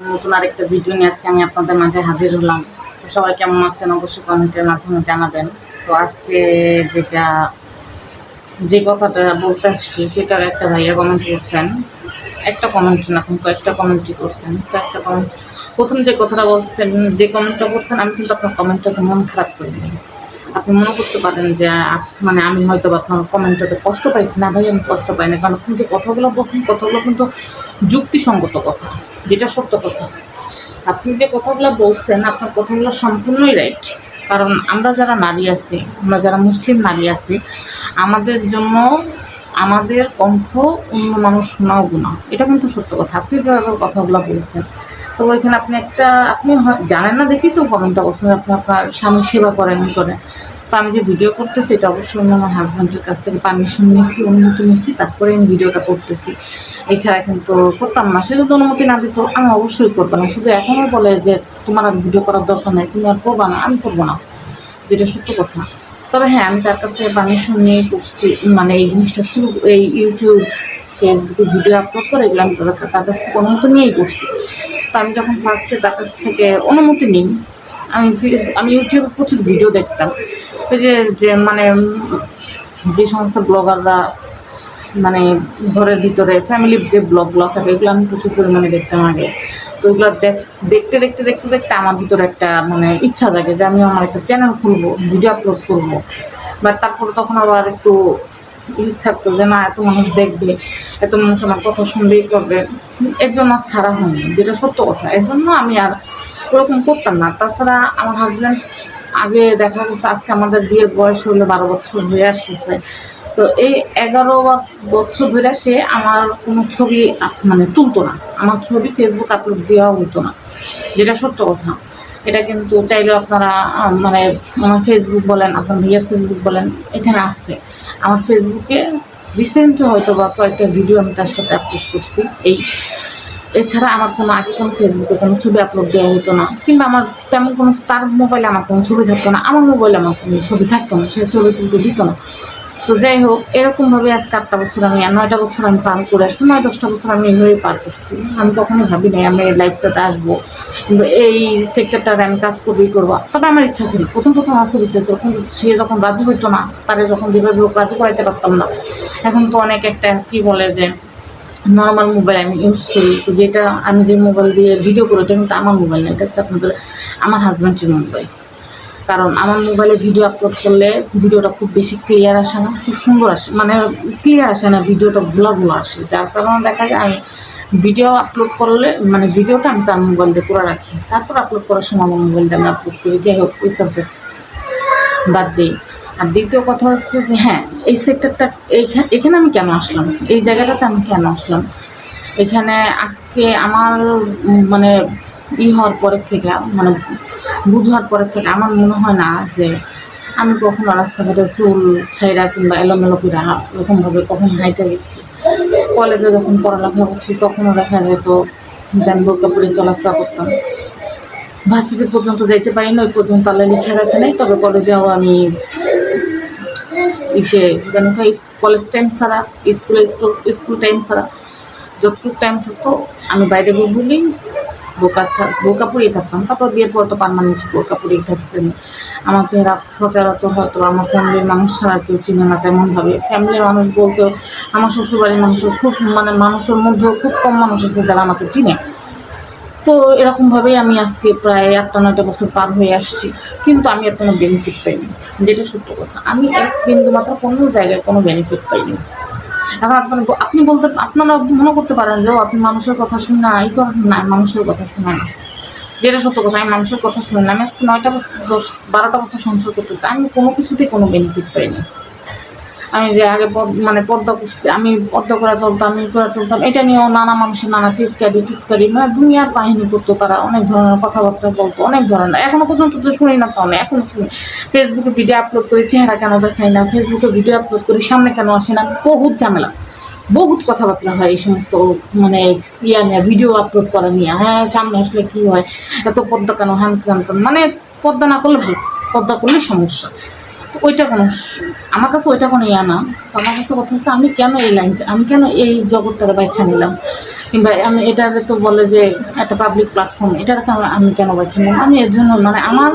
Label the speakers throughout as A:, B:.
A: নতুন আরেকটা ভিডিও নিয়ে আজকে আমি আপনাদের মাঝে হাজির হলাম। তো সবাই কেমন আছেন? অবশ্যই কমেন্টের মাধ্যমে জানাবেন। তো আজকে যেটা, যে কথাটা বলতে আসছি, সেটার একটা ভাইয়া কমেন্ট করছেন। একটা কমেন্ট না, এখন কয়েকটা কমেন্টই করছেন। কয়েকটা কমেন্ট প্রথম যে কথাটা বলছেন, যে কমেন্টটা করছেন, আমি কিন্তু আপনার কমেন্টটাতে মন খারাপ করিনি আপনি মনে করতে পারেন যে মানে আমি হয়তো বা আপনার কমেন্টটাতে কষ্ট পাইছি না ভাই, আমি কষ্ট পাই না কারণ আপনি যে কথাগুলো বলছেন, কথাগুলো কিন্তু যুক্তিসঙ্গত কথা, যেটা সত্য কথা। আপনি যে কথাগুলো বলছেন, আপনার কথাগুলো সম্পূর্ণই রাইট কারণ আমরা যারা নারী আছি, আমরা যারা মুসলিম নারী আছি, আমাদের জন্য আমাদের কণ্ঠ অন্য মানুষ শোনাও গুণা এটা কিন্তু সত্য কথা। আপনি যেভাবে কথাগুলো বলছেন, তো ওইখানে আপনি একটা, আপনি জানেন না দেখি তো কমেন্টটা করছেন আপনি আপনার স্বামী সেবা করেন করেন। আমি যে ভিডিও করতেছি, এটা অবশ্যই আমি আমার হাজব্যান্ডের কাছ থেকে পারমিশন নিয়েছি, অনুমতি নিয়েছি, তারপরে আমি ভিডিওটা করতেছি। এছাড়া কিন্তু করতাম না সে যদি অনুমতি না দিত, আমি অবশ্যই করব না। শুধু এখনও বলে যে, তোমার আর ভিডিও করার দরকার নেই, তুমি আর করবা না, আমি করব না। যেটা সত্য কথা। তবে হ্যাঁ আমি তার কাছ থেকে পারমিশন নিয়ে করছি মানে এই জিনিসটা শুরু, এই ইউটিউব ফেসবুকে ভিডিও আপলোড করে এগুলো আমি তাদের তার কাছ থেকে অনুমতি নিয়েই করছি। তো আমি যখন ফার্স্টে তার কাছ থেকে অনুমতি নিই, আমি আমি ইউটিউবে প্রচুর ভিডিও দেখতাম। ওই যে যে মানে যে সমস্ত ব্লগাররা মানে ঘরের ভিতরে ফ্যামিলির যে ব্লগগুলো থাকে এগুলো আমি প্রচুর পরিমাণে দেখতাম আগে। তো ওইগুলো দেখ- দেখতে দেখতে দেখতে দেখতে আমার ভিতরে একটা মানে ইচ্ছা জাগে যে আমি আমার একটা চ্যানেল খুলবো ভিডিও আপলোড করব। বাট তারপরে তখন আবার একটু ইস থাকতো যে, না, এত মানুষ দেখবে, এত মানুষ আমার কথা শুনবেই করবে। এর জন্য ছাড়া হয়নি, যেটা সত্য কথা। এর জন্য আমি আর ওরকম করতাম না। তাছাড়া আমার হাজব্যান্ড আগে দেখা গেছে আজকে আমাদের বিয়ের বয়স হলো বারো বছর হয়ে আসতেছে। তো এই এগারো বছর ধরে সে আমার কোনো ছবি মানে তুলতো না। আমার ছবি ফেসবুক আপলোড দেওয়া হতো না, যেটা সত্য কথা। এটা কিন্তু চাইলেও আপনারা মানে আমার ফেসবুক বলেন, আপনার ভাইয়ার ফেসবুক বলেন, এখানে আছে। আমার ফেসবুকে রিসেন্ট হয়তো বা কয়েকটা ভিডিও আমি তার সাথে আপলোড করছি। এই এছাড়া আমার কোনো আগে কোনো ফেসবুকে কোনো ছবি আপলোড দেওয়া হতো না। কিংবা আমার তেমন কোনো, তার মোবাইলে আমার কোনো ছবি থাকতো না। আমার মোবাইলে আমার কোনো ছবি থাকতো না, সে ছবি তুলতে দিত না। তো যাই হোক, এরকমভাবে আজকে আটটা বছর আমি, নয়টা বছর আমি পার করে আসছি, নয় দশটা বছর আমি এইভাবেই পার করছি। আমি কখনো ভাবি নাই আমি এই লাইফটাতে আসব এই সেক্টরটাতে আমি কাজ করবেই করব। তবে আমার ইচ্ছা ছিল, প্রথম প্রথম আমার খুব ইচ্ছা ছিল, কিন্তু সে যখন রাজি হইতো না, তারে যখন যেভাবে হোক রাজি করাইতে পারতাম না। এখন তো অনেক একটা কি বলে যে নর্মাল মোবাইল আমি ইউজ করি। তো যেটা আমি যে মোবাইল দিয়ে ভিডিও করি, ওটা কিন্তু আমার মোবাইল না, এটা হচ্ছে আপনাদের আমার হাজব্যান্ডের মোবাইল কারণ আমার মোবাইলে ভিডিও আপলোড করলে ভিডিওটা খুব বেশি ক্লিয়ার আসে না, খুব সুন্দর আসে মানে ক্লিয়ার আসে না ভিডিওটা ভুলাগুলো আসে। যার কারণে দেখা যায় আমি ভিডিও আপলোড করলে মানে ভিডিওটা আমি তার মোবাইল দিয়ে করে রাখি। তারপর আপলোড করার সময় আমার মোবাইল দিয়ে আমি আপলোড করি। যাই হোক ওই সাবজেক্ট বাদ দিই। আর দ্বিতীয় কথা হচ্ছে যে হ্যাঁ এই সেক্টরটা এইখানে এখানে আমি কেন আসলাম? এই জায়গাটাতে আমি কেন আসলাম? এখানে আজকে আমার মানে ই হওয়ার পরের থেকে মানে বুঝার পরের থেকে আমার মনে হয় না যে আমি কখনো রাস্তাঘাটে চুল ছাইরা কিংবা এলোমেলো করে এরকমভাবে কখন হাইটে গেছি কলেজে যখন পড়ালেখা করছি, তখনও দেখা যেত যেন বোরকা পরে চলাফেরা করতাম। ভার্সিটি পর্যন্ত যাইতে পারি না ওই পর্যন্ত আল্লাহ লিখে রাখে নাই, তবে কলেজেও আমি ইসে, যেন কলেজ টাইম ছাড়া স্কুলে স্কুল টাইম ছাড়া যতটুকু টাইম থাকতো, আমি বাইরে বলি, বোকা ছাড়া বোকা পরেই থাকতাম। তারপর বিয়ের পর তো পারমানেন্ট বোকা পরেই থাকছেন আমার চেহারা সচরাচর হয়তো আমার ফ্যামিলির মানুষ ছাড়া কেউ চিনে না তেমনভাবে। ফ্যামিলির মানুষ বলতেও আমার শ্বশুরবাড়ির মানুষের খুব মানে মানুষের মধ্যেও খুব কম মানুষ আছে যারা আমাকে চিনে। তো এরকমভাবেই আমি আজকে প্রায় আটটা, নয়টা বছর পার হয়ে আসছি। কিন্তু আমি আর কোনো বেনিফিট পাইনি, যেটা সত্য কথা। আমি এক বিন্দু মাত্র কোনো জায়গায় কোনো বেনিফিট পাইনি। এখন আপনার আপনি বলতে, আপনারা মনে করতে পারেন যে আপনি মানুষের কথা শুনে না, এই কথা না মানুষের কথা শুনে না। যেটা সত্য কথা, আমি মানুষের কথা শুনে না। আমি আজকে নয়টা বছর, দশ, বারোটা বছর সংসার করতেছি। আমি কোনো কিছুতেই কোনো বেনিফিট পাইনি। আমি যে আগে মানে পর্দা করছি আমি পর্দা করে চলতাম আমি করে চলতাম, এটা নিয়েও নানা মানুষের নানা টিটকারি টিটকারি মানে দুনিয়ার কাহিনী করতো তারা, অনেক ধরনের কথাবার্তা বলতো, অনেক ধরনের। এখনও পর্যন্ত তো শুনি না তাও না এখনও শুনি। ফেসবুকে ভিডিও আপলোড করি, চেহারা কেন দেখাই না ফেসবুকে ভিডিও আপলোড করি, সামনে কেন আসে না, বহুত ঝামেলা। বহুত কথাবার্তা হয় এই সমস্ত মানে ইয়া নিয়ে ভিডিও আপলোড করা নিয়ে। হ্যাঁ সামনে আসলে কী হয়, এত পদ্মা কেন হ্যান কেন? মানে পদ্মা না করলে ভালো, পদ্মা করলে সমস্যা। তো ওইটা কোনো আমার কাছে ওইটা কোনো ইয়া না। তো আমার কাছে কথা হচ্ছে, আমি কেন এই লাইনটা আমি কেন এই জগৎটাকে বাইছা নিলাম? কিংবা আমি এটারে তো বলে যে একটা পাবলিক প্ল্যাটফর্ম এটার কেন আমি কেন বেছে নিলাম? আমি এর জন্য মানে আমার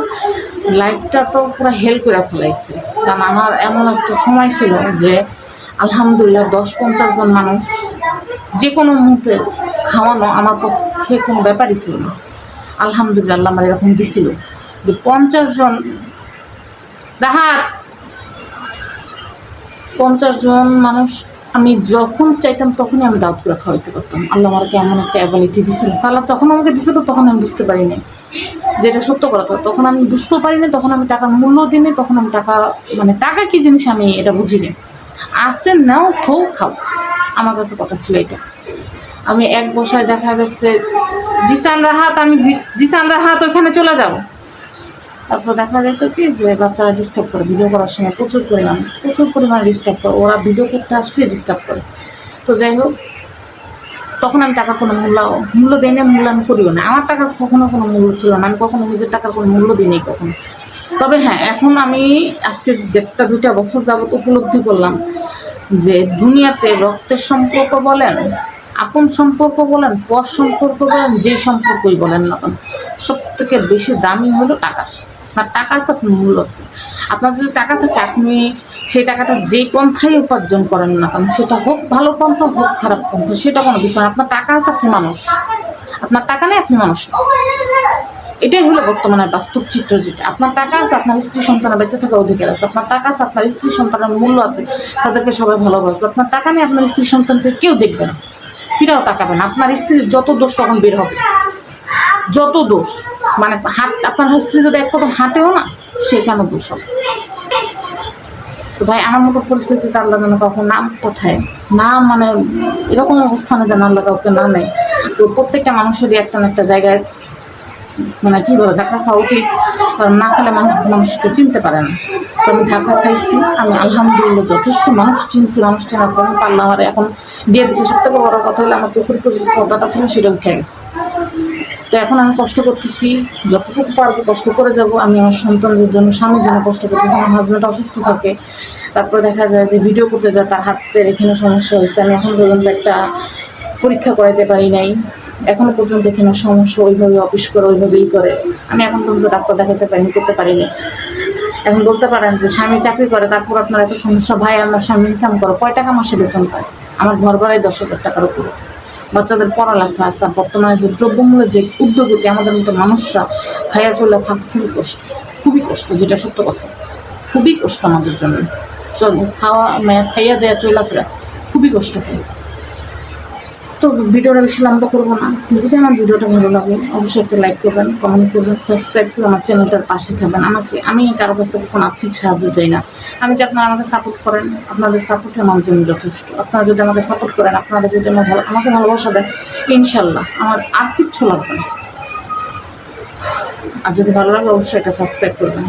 A: লাইফটা তো পুরো হেল করে ফেলাইছে। কারণ আমার এমন একটা সময় ছিল যে আলহামদুলিল্লাহ দশ পঞ্চাশ জন মানুষ যে কোনো মুহূর্তে খাওয়ানো আমার পক্ষে কোনো ব্যাপারই ছিল না। আলহামদুলিল্লাহ আল্লাহ আমার এরকম দিছিল যে পঞ্চাশ জন রাহাত পঞ্চাশ জন মানুষ, আমি যখন চাইতাম তখনই আমি দাওয়াত করে খাওয়াইতে পারতাম। আল্লাহ আমাকে এমন একটা অ্যাবিলিটি দিছিল তাহলে যখন আমাকে দিছিল তখন আমি বুঝতে পারিনি। যেটা সত্য কথা তখন আমি বুঝতেও পারিনি, তখন আমি টাকার মূল্য দিইনি, তখন আমি টাকা মানে টাকা কি জিনিস আমি এটা বুঝি বুঝিনি। আসে নাও ঠৌ খাও। আমার কাছে কথা ছিল এটা। আমি এক বসায় দেখা গেছে, জিসান রাহাত, আমি জিসান রাহাত ওখানে চলে যাও তারপর দেখা যেত কি যে বাচ্চারা ডিস্টার্ব করে ভিডিও করার সময় প্রচুর পরিমাণ, প্রচুর পরিমাণে ডিস্টার্ব করে। ওরা ভিডিও করতে আসলে ডিস্টার্ব করে। তো যাই হোক, তখন আমি টাকার কোনো মূল্য মূল্য দিই না, মূল্য আমি করিও না। আমার টাকার কখনো কোনো মূল্য ছিল না। আমি কখনো নিজের টাকার কোনো মূল্য দিইনি কখনো। তবে হ্যাঁ এখন আমি আজকে দেড়টা, দুইটা বছর যাবত উপলব্ধি করলাম যে দুনিয়াতে রক্তের সম্পর্ক বলেন, আপন সম্পর্ক বলেন, পর সম্পর্ক বলেন যে সম্পর্কই বলেন না সব থেকে বেশি দামি হলো টাকা আপনার টাকা আছে আপনার মূল্য আছে। আপনার যদি টাকা থাকে আপনি সেই টাকাটা যে পন্থায় উপার্জন করেন না কেন, সেটা হোক ভালো পন্থা, হোক খারাপ পন্থা, সেটা কোনো বিষয় আপনার টাকা আছে আপনি মানুষ। আপনার টাকা নেই আপনি মানুষ এটাই হলো বর্তমানের বাস্তব চিত্র যেটা। আপনার টাকা আছে, আপনার স্ত্রী সন্তানের বেঁচে থাকার অধিকার আছে। আপনার টাকা আছে, আপনার স্ত্রী সন্তানের মূল্য আছে, তাদেরকে সবাই ভালোবাসবে। আপনার টাকা নেই, আপনার স্ত্রী সন্তানকে কেউ দেখবে না। ফিরাও তাকাবে না। আপনার স্ত্রীর যত দোষ তখন বের হবে। যত দোষ মানে হাত, আপনার স্ত্রী যদি এক কদম হাঁটেও না, সে কেন দোষ হবে? তো ভাই, আমার মতো পরিস্থিতিতে আল্লাহ যেন কাউকে নাম কোথায় না মানে এরকম অবস্থানে যেন আল্লাহ কাউকে না নেয়। তো প্রত্যেকটা মানুষেরই একটা একটা জায়গায় মানে কী বলে, ধাক্কা খাওয়া উচিত। কারণ না খেলে মানুষ মানুষকে চিনতে পারে না। তো আমি ধাক্কা খাইছি, আমি আলহামদুলিল্লাহ যথেষ্ট মানুষ চিনছি, মানুষ চেনার পর পাল্লা আমার এখন দিয়ে দিচ্ছে সব থেকে বড় কথা হলো, আমার চোখের পর্দাটা ছিল, সেটা উঠে গেছে। তো এখন আমি কষ্ট করতেছি, যতটুকু পারব কষ্ট করে যাব। আমি আমার সন্তানদের জন্য, স্বামীর জন্য কষ্ট করতেছি, আমার হাজব্যান্ড অসুস্থ থাকে। তারপরে দেখা যায় যে ভিডিও করতে যায়, তার হাতের এখানে সমস্যা হয়েছে। আমি এখন পর্যন্ত একটা পরীক্ষা করাইতে পারি নাই। এখনও পর্যন্ত এখানে সমস্যা ওইভাবে অফিস করে, ওইভাবেই করে। আমি এখন পর্যন্ত ডাক্তার দেখাতে পারিনি করতে পারিনি এখন বলতে পারেন যে স্বামী চাকরি করে, তারপর আপনার এত সমস্যা, ভাই, আমার স্বামী ইনকাম করে, কয় টাকা মাসে বেতন পায়? আমার ঘর ভাড়াই দশ হাজার টাকার উপরে। বাচ্চাদের পড়ালেখা আছে বর্তমানে যে দ্রব্যমূল্যের যে উদ্যোগটি আমাদের মতো মানুষরা খাইয়া চলে থাকা, খুবই কষ্ট খুবই কষ্ট, যেটা সত্য কথা। খুবই কষ্ট আমাদের জন্য। চলো, খাওয়া মানে খাইয়া দেওয়া চলাফেরা, খুবই কষ্ট হয় তো ভিডিওটা বেশি লম্বা করব না। যদি আমার ভিডিওটা ভালো লাগে, অবশ্যই একটা লাইক করবেন কমেন্ট করবেন সাবস্ক্রাইব করে আমার চ্যানেলটার পাশে থাকবেন। আমাকে, আমি কারও কাছ থেকে কোনো আর্থিক সাহায্য চাই না। আমি যে আপনারা আমাকে সাপোর্ট করেন, আপনাদের সাপোর্ট আমার জন্য যথেষ্ট। আপনারা যদি আমাকে সাপোর্ট করেন, আপনারা যদি আমার ভালো, আমাকে ভালোবাসা দেন ইনশাল্লাহ আমার আর কিচ্ছু লাগবে না। আর যদি ভালো লাগে, অবশ্যই এটা সাবস্ক্রাইব করবেন।